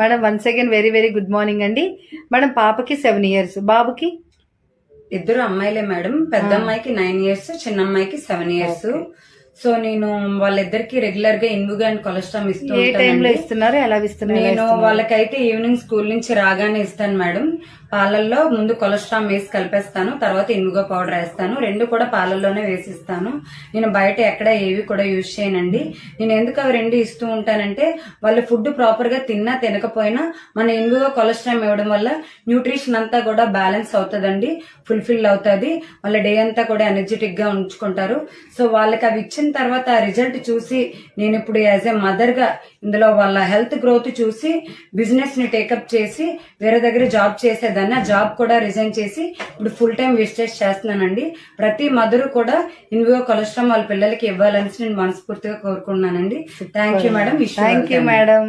Madam once again very very good morning అండి. Madam పాపకి seven years బాబుకి? ఇద్దరు అమ్మాయిలే మేడం. పెద్ద అమ్మాయికి నైన్ ఇయర్స్ చిన్న అమ్మాయికి సెవెన్ ఇయర్స్ సో నేను వాళ్ళిద్దరికి రెగ్యులర్గా ఇన్వుగా అండ్ కొలెస్ట్రామ్ ఇస్తూ ఏ టైంలో. ఇస్తున్నారు? ఎలా ఇస్తున్నారు? నేను? వాళ్ళకైతే ఈవినింగ్ స్కూల్ నుంచి రాగానే ఇస్తాను మేడం. పాలల్లో ముందు కొలెస్ట్రామ్ వేసి కలిపేస్తాను తర్వాత ఇనుగుగా పౌడర్ వేస్తాను రెండు కూడా పాలల్లోనే వేసిస్తాను నేను బయట ఎక్కడ ఏవి కూడా యూజ్ చేయనండి. నేను ఎందుకు అవి రెండు ఇస్తూ ఉంటానంటే వాళ్ళు ఫుడ్ ప్రాపర్గా తిన్నా తినకపోయినా మన ఇనుగుగా కొలెస్ట్రామ్ ఇవ్వడం వల్ల న్యూట్రిషన్ అంతా కూడా బ్యాలెన్స్ అవుతుందండి ఫుల్ఫిల్ అవుతుంది. వాళ్ళ డే అంతా కూడా ఎనర్జెటిక్గా ఉంచుకుంటారు. సో వాళ్ళకి అవి ఇచ్చిన తర్వాత ఆ రిజల్ట్ చూసి నేను ఇప్పుడు యాజ్ ఎ మదర్గా ఇందులో వాళ్ళ హెల్త్ గ్రోత్ చూసి బిజినెస్ని టేకప్ చేసి వేరే దగ్గర జాబ్ చేసేదాన్ని. ఆ జాబ్ కూడా రిజైన్ చేసి ఇప్పుడు ఫుల్ టైం విజిటేట్ చేస్తున్నానండి. ప్రతి మదర్ కూడా ఇన్వియో కొలెస్ట్రాల్ వాళ్ళ పిల్లలకి ఇవ్వాలని నేను మనస్ఫూర్తిగా కోరుకున్నానండి thank you madam thank you madam